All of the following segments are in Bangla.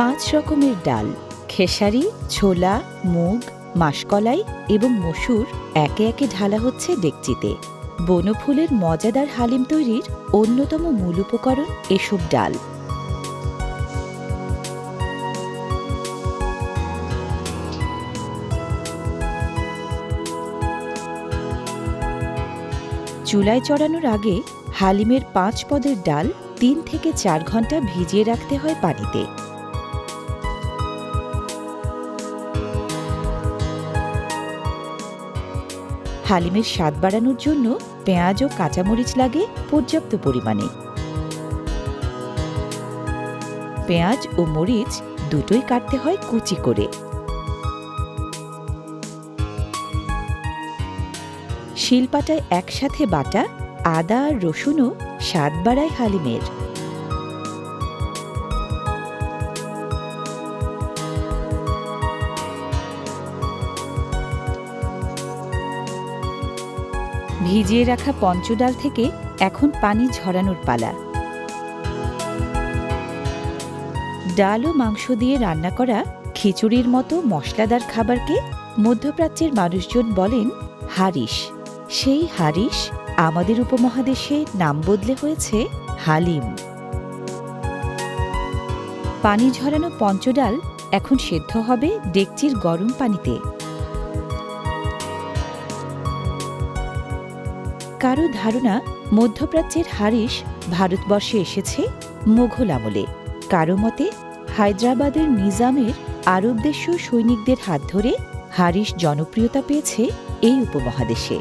পাঁচ রকমের ডাল, খেসারি, ছোলা, মুগ, মাসকলাই এবং মসুর একে একে ঢালা হচ্ছে ডেকচিতে। বনফুলের মজাদার হালিম তৈরির অন্যতম মূল উপকরণ এসব ডাল। চুলায় চড়ানোর আগে হালিমের পাঁচ পদের ডাল তিন থেকে চার ঘণ্টা ভিজিয়ে রাখতে হয় পানিতে। হালিমের স্বাদ বাড়ানোর জন্য পেঁয়াজ ও কাঁচামরিচ লাগে পর্যাপ্ত পরিমাণে। পেঁয়াজ ও মরিচ দুটোই কাটতে হয় কুচি করে। শিলপাটায় একসাথে বাটা আদা আর রসুনও স্বাদ বাড়ায় হালিমের। ভিজিয়ে রাখা পঞ্চডাল থেকে এখন পানি ঝরানোর পালা। ডাল ও মাংস দিয়ে রান্না করা খিচুড়ির মতো মশলাদার খাবারকে মধ্যপ্রাচ্যের মানুষজন বলেন হারিস সেই হারিস আমাদের উপমহাদেশে নাম বদলে হয়েছে হালিম। পানি ঝরানো পঞ্চডাল এখন সেদ্ধ হবে ডেকচির গরম পানিতে। কারও ধারণা মধ্যপ্রাচ্যের হারিস ভারতবর্ষে এসেছে মোঘল আমলে। কারও মতে, হায়দ্রাবাদের নিজামের আরব দেশীয় সৈনিকদের হাত ধরে হারিস জনপ্রিয়তা পেয়েছে এই উপমহাদেশে।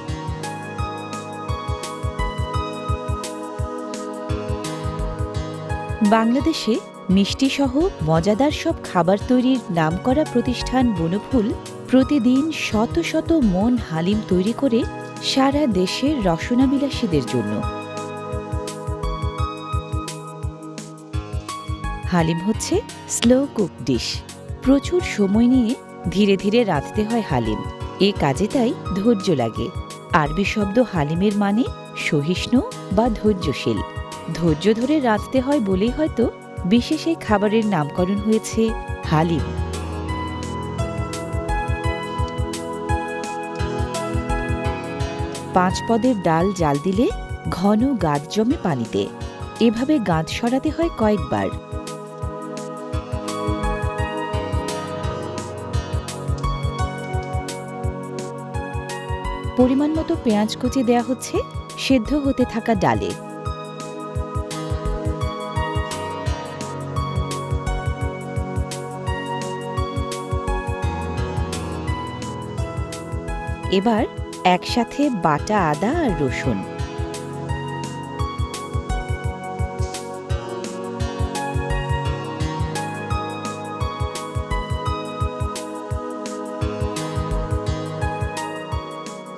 বাংলাদেশে মিষ্টিসহ মজাদার সব খাবার তৈরির নামকরা প্রতিষ্ঠান বনফুল প্রতিদিন শত শত মন হালিম তৈরি করে সারা দেশের রসনাবিলাসীদের জন্য। হালিম হচ্ছে স্লো কুক ডিশ প্রচুর সময় নিয়ে ধীরে ধীরে রাঁধতে হয় হালিম। এ কাজে তাই ধৈর্য লাগে। আরবি শব্দ হালিমের মানে সহিষ্ণু বা ধৈর্যশীল। ধৈর্য ধরে রাঁধতে হয় বলেই হয়তো বিশেষ এই খাবারের নামকরণ হয়েছে হালিম। পাঁচ পদের ডাল জাল দিলে ঘন গাদ জমে পানিতে। এভাবে গাঁদ সরাতে হয় কয়েকবার। পরিমাণ মতো পেঁয়াজ কুচি দেয়া হচ্ছে, সেদ্ধ হতে থাকা ডালে। এবার একসাথে বাটা আদা আর রসুন।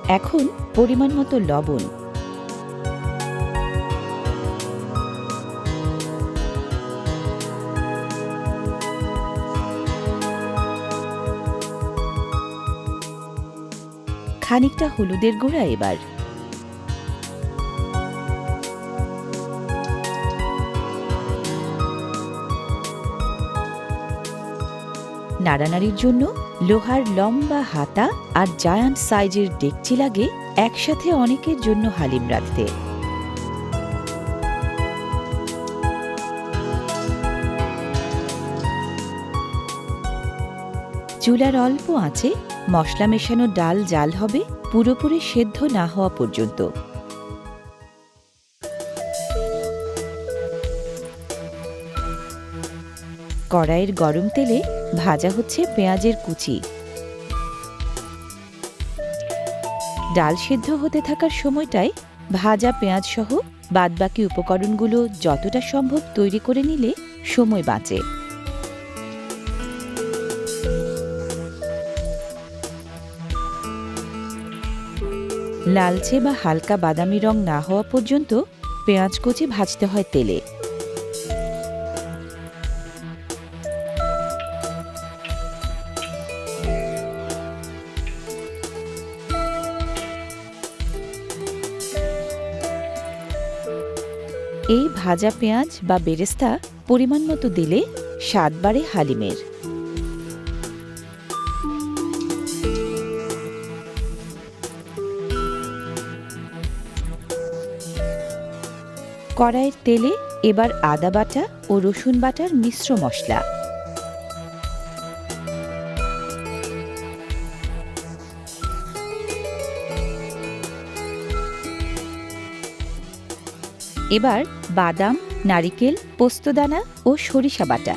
এখন পরিমাণ মতো লবণ। খানিকটা হলুদের গুঁড়া এবার। নাড়ানাড়ির জন্য লোহার লম্বা হাতা আর জায়ান্ট সাইজের ডেকচি লাগে একসাথে অনেকের জন্য হালিম রাঁধতে চুলার অল্প আঁচে মশলা মেশানো ডাল জাল হবে, পুরোপুরি সেদ্ধ না হওয়া পর্যন্ত। কড়াইয়ের গরম তেলে ভাজা হচ্ছে পেঁয়াজের কুচি। ডাল সেদ্ধ হতে থাকার সময়টায় ভাজা পেঁয়াজ সহ বাদবাকি উপকরণগুলো যতটা সম্ভব তৈরি করে নিলে সময় বাঁচে। লালচে বা হালকা বাদামি রং না হওয়া পর্যন্ত পেঁয়াজ কুচি ভাজতে হয় তেলে। এই ভাজা পেঁয়াজ বা বেরেস্তা পরিমাণ মতো দিলে স্বাদ বাড়ে হালিমের। কড়াইয়ের তেলে এবার আদা বাটা ও রসুন বাটার মিশ্র মশলা। এবার বাদাম, নারিকেল, পোস্তদানা ও সরিষা বাটা।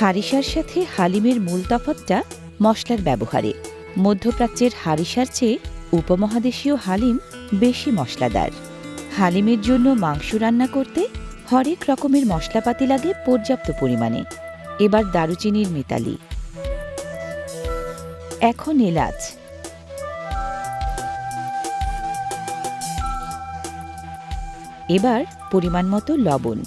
হারিসার সাথে হালিমের মূল তফাতটা মশলার ব্যবহারে। মধ্যপ্রাচ্যের হারিসার চেয়ে উপমহাদেশীয় হালিম বেশি মশলাদার। হালিমের জন্য মাংস রান্না করতে হরেক রকমের মশলাপাতি লাগে পর্যাপ্ত পরিমাণে। এবার দারুচিনির মিতালি। এখন এলাচ। এবার পরিমাণ মতো লবণ।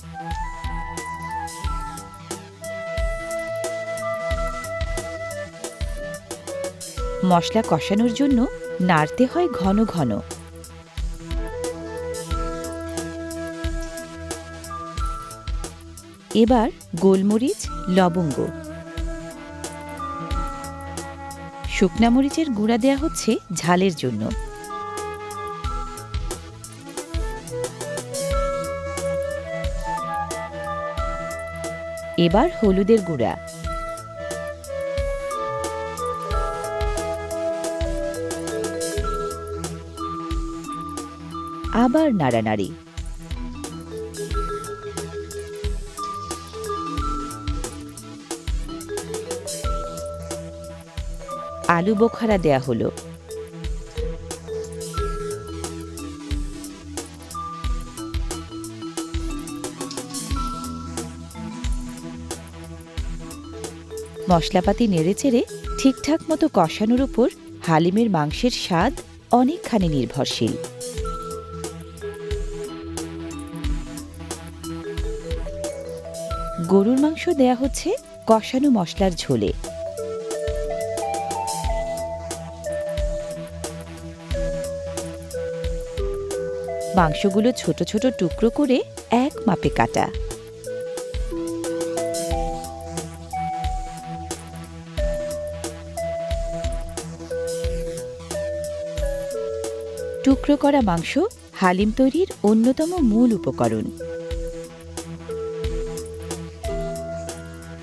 মশলা কষানোর জন্য নাড়তে হয় ঘন ঘন। এবার গোলমরিচ, লবঙ্গ। শুকনা মরিচের গুঁড়া দেয়া হচ্ছে ঝালের জন্য। এবার হলুদের গুঁড়া। আবার নাড়ানাড়ি। আলু বোখারা দেয়া হলো। মশলাপাতি নেড়েচেড়ে ঠিকঠাক মতো কষানোর উপর হালিমের মাংসের স্বাদ অনেকখানি নির্ভরশীল। গরুর মাংস দেয়া হচ্ছে কষানো মশলার ঝোলে। মাংসগুলো ছোট ছোট টুকরো করে এক মাপে কাটা। টুকরো করা মাংস হালিম তৈরির অন্যতম মূল উপকরণ।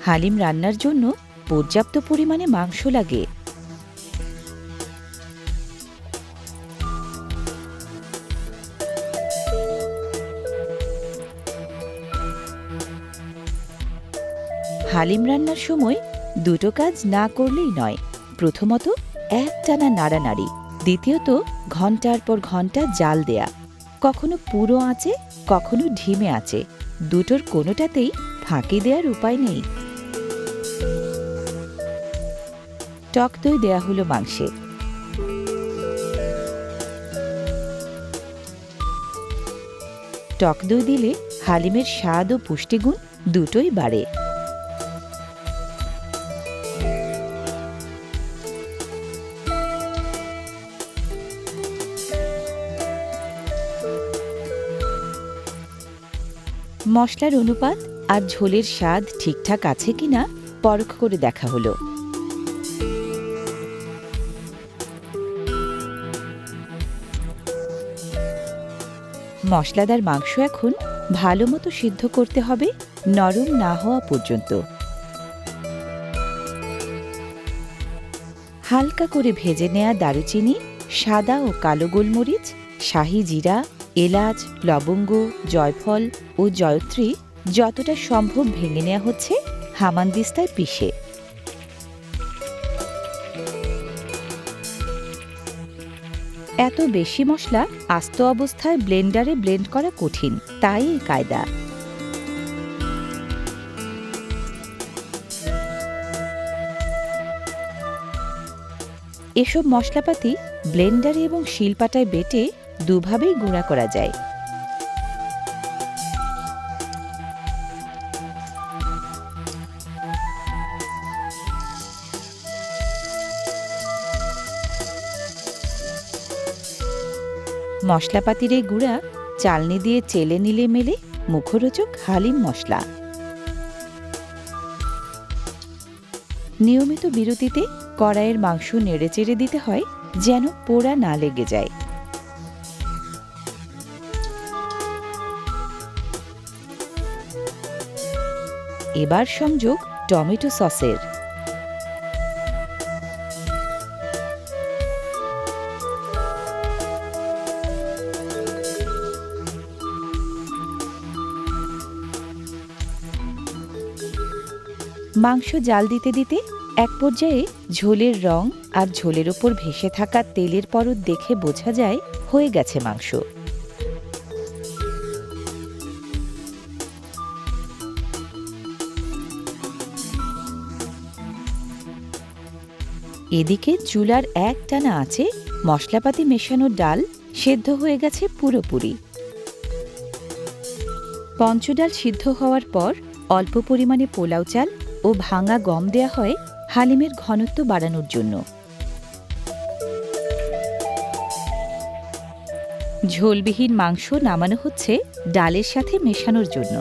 হালিম রান্নার জন্য পর্যাপ্ত পরিমাণে মাংস লাগে। হালিম রান্নার সময় দুটো কাজ না করলেই নয়। প্রথমত এক টানা নাড়ানাড়ি, দ্বিতীয়ত ঘণ্টার পর ঘণ্টা জাল দেয়া। কখনো পুরো আঁচে, কখনো ঢিমে আঁচে, দুটোর কোনোটাতেই ফাঁকি দেওয়ার উপায় নেই। টক দই দেয়া হলো মাংসে। টক দই দিলে হালিমের স্বাদ ও পুষ্টিগুণ দুটোই বাড়ে। মশলার অনুপাত আর ঝোলের স্বাদ ঠিকঠাক আছে কিনা পরখ করে দেখা হলো। মশলাদার মাংস এখন ভালো মতো সিদ্ধ করতে হবে, নরম না হওয়া পর্যন্ত। হালকা করে ভেজে নেয়া দারুচিনি, সাদা ও কালো গোলমরিচ, শাহি জিরা, এলাচ, লবঙ্গ, জয়ফল ও জয়ত্রী যতটা সম্ভব ভেঙে নেওয়া হচ্ছে হামানদিস্তায় পিষে। এত বেশি মশলা আস্ত অবস্থায় ব্লেন্ডারে ব্লেন্ড করা কঠিন, তাই এই কায়দা। এসব মশলাপাতি ব্লেন্ডারে এবং শিলপাটায় বেটে দুভাবেই গুঁড়া করা যায়। মশলাপাতির এই গুঁড়া চালনি দিয়ে চেলে নিলে মেলে মুখরোচক হালিম মশলা। নিয়মিত বিরতিতে কড়াইয়ের মাংস নেড়েচেড়ে দিতে হয় যেন পোড়া না লেগে যায়। এবার সংযোগ টমেটো সসের। মাংস জাল দিতে দিতে এক পর্যায়ে ঝোলের রং আর ঝোলের ওপর ভেসে থাকা তেলের পরত দেখে বোঝা যায় হয়ে গেছে মাংস। এদিকে চুলার এক টানা আছে মশলাপাতি মেশানো ডাল সেদ্ধ হয়ে গেছে পুরোপুরি। পঞ্চডাল সিদ্ধ হওয়ার পর অল্প পরিমাণে পোলাও চাল ও ভাঙা গম দেয়া হয় হালিমের ঘনত্ব বাড়ানোর জন্য। ঝোলবিহীন মাংস নামানো হচ্ছে ডালের সাথে মেশানোর জন্য।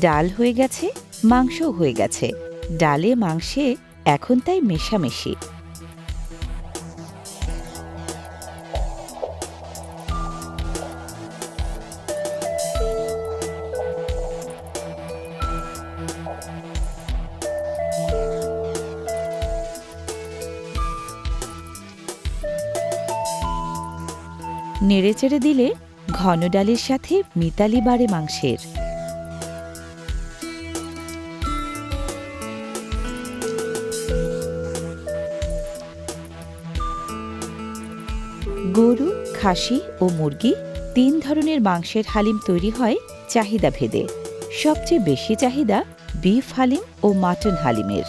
ডাল হয়ে গেছে, মাংসও হয়ে গেছে। ডালে মাংসে এখন তাই মেশামেশি। নেড়েচেড়ে দিলে ঘন ডালের সাথে মিতালি বাড়ে মাংসের। খাসি ও মুরগি তিন ধরনের মাংসের হালিম তৈরি হয় চাহিদা ভেদে। সবচেয়ে বেশি চাহিদা বিফ হালিম ও মাটন হালিমের।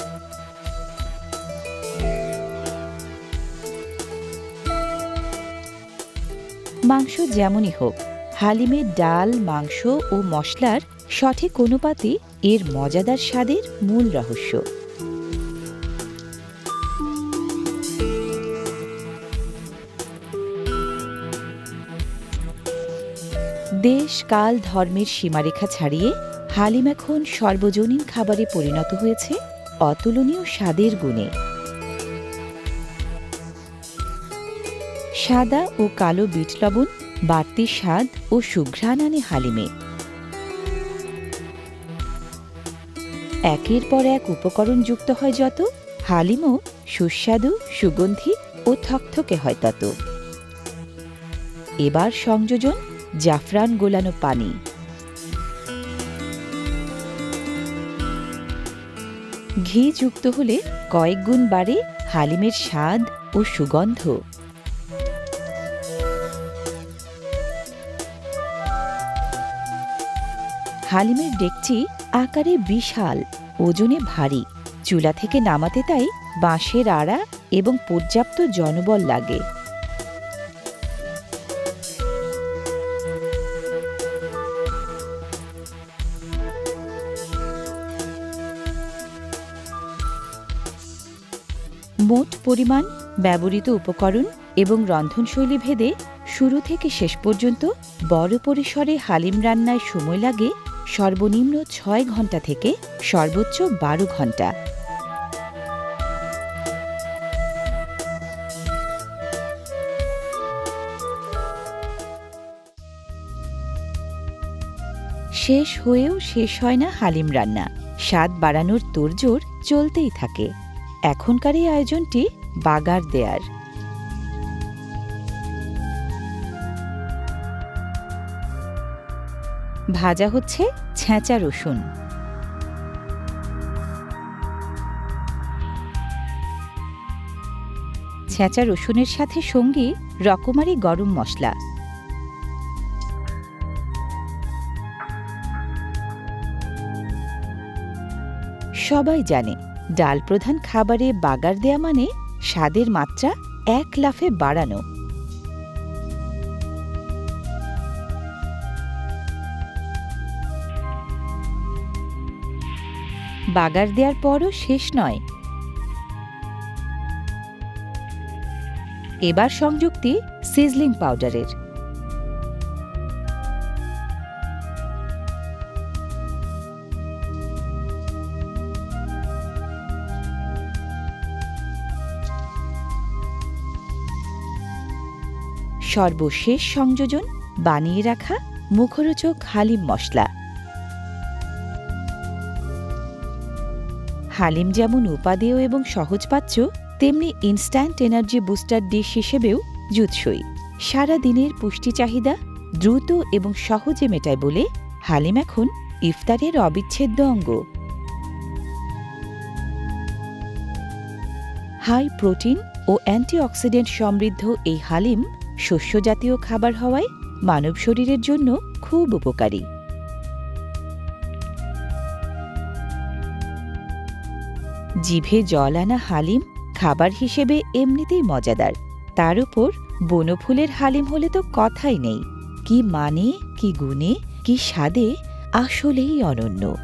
মাংস যেমনই হোক হালিমের ডাল, মাংস ও মশলার সঠিক অনুপাতই এর মজাদার স্বাদের মূল রহস্য। দেশ, কাল, ধর্মের সীমারেখা ছাড়িয়ে হালিম এখন সর্বজনীন খাবারে পরিণত হয়েছে অতুলনীয় স্বাদের গুণে। সাদা ও কালো বিট লবণ, বাড়তি স্বাদ ও সুঘ্রাণ আনে হালিমে। একের পর এক উপকরণ যুক্ত হয় যত, হালিমও সুস্বাদু, সুগন্ধি ও থকথকে হয় তত। এবার সংযোজন জাফরান গোলানো পানি। ঘি যুক্ত হলে কয়েক গুণ বাড়ে হালিমের স্বাদ ও সুগন্ধ। হালিমের ডেকচি আকারে বিশাল, ওজনে ভারী। চুলা থেকে নামাতে তাই বাঁশের আড়া এবং পর্যাপ্ত জনবল লাগে। পরিমাণ, ব্যবহৃত উপকরণ এবং রন্ধনশৈলী ভেদে শুরু থেকে শেষ পর্যন্ত বড় পরিসরে হালিম রান্নায় সময় লাগে সর্বনিম্ন ছয় ঘণ্টা থেকে সর্বোচ্চ বারো ঘণ্টা শেষ হয়েও শেষ হয় না হালিম রান্না। স্বাদ বাড়ানোর তোড়জোড় চলতেই থাকে। এখনকার এই আয়োজনটি বাগার দেয়ার। ভাজা হচ্ছে ছেঁচা রসুন। ছেঁচা রসুনের সাথে সঙ্গী রকমারি গরম মশলা। সবাই জানে, ডাল প্রধান খাবারে বাগার দেয়া মানে স্বাদের মাত্রা এক লাফে বাড়ানো। বাগার দেওয়ার পরও শেষ নয়। এবার সংযুক্তি সিজলিং পাউডারের। সর্বশেষ সংযোজন, বানিয়ে রাখা মুখরোচক হালিম মশলা। হালিম যেমন উপাদেয় এবং সহজপাচ্য, তেমনি ইনস্ট্যান্ট এনার্জি বুস্টার ডিশ হিসেবেও জুৎসই। সারা দিনের পুষ্টি চাহিদা দ্রুত এবং সহজে মেটায় বলে হালিম এখন ইফতারের অবিচ্ছেদ্য অঙ্গ। হাই প্রোটিন ও অ্যান্টিঅক্সিডেন্ট সমৃদ্ধ এই হালিম শস্যজাতীয় খাবার হওয়ায় মানব শরীরের জন্য খুব উপকারী। জিভে জল আনা হালিম খাবার হিসেবে এমনিতেই মজাদার। তার উপর বনফুলের হালিম হলে তো কথাই নেই। কি মানে কি গুণে, কি স্বাদে আসলেই অনন্য।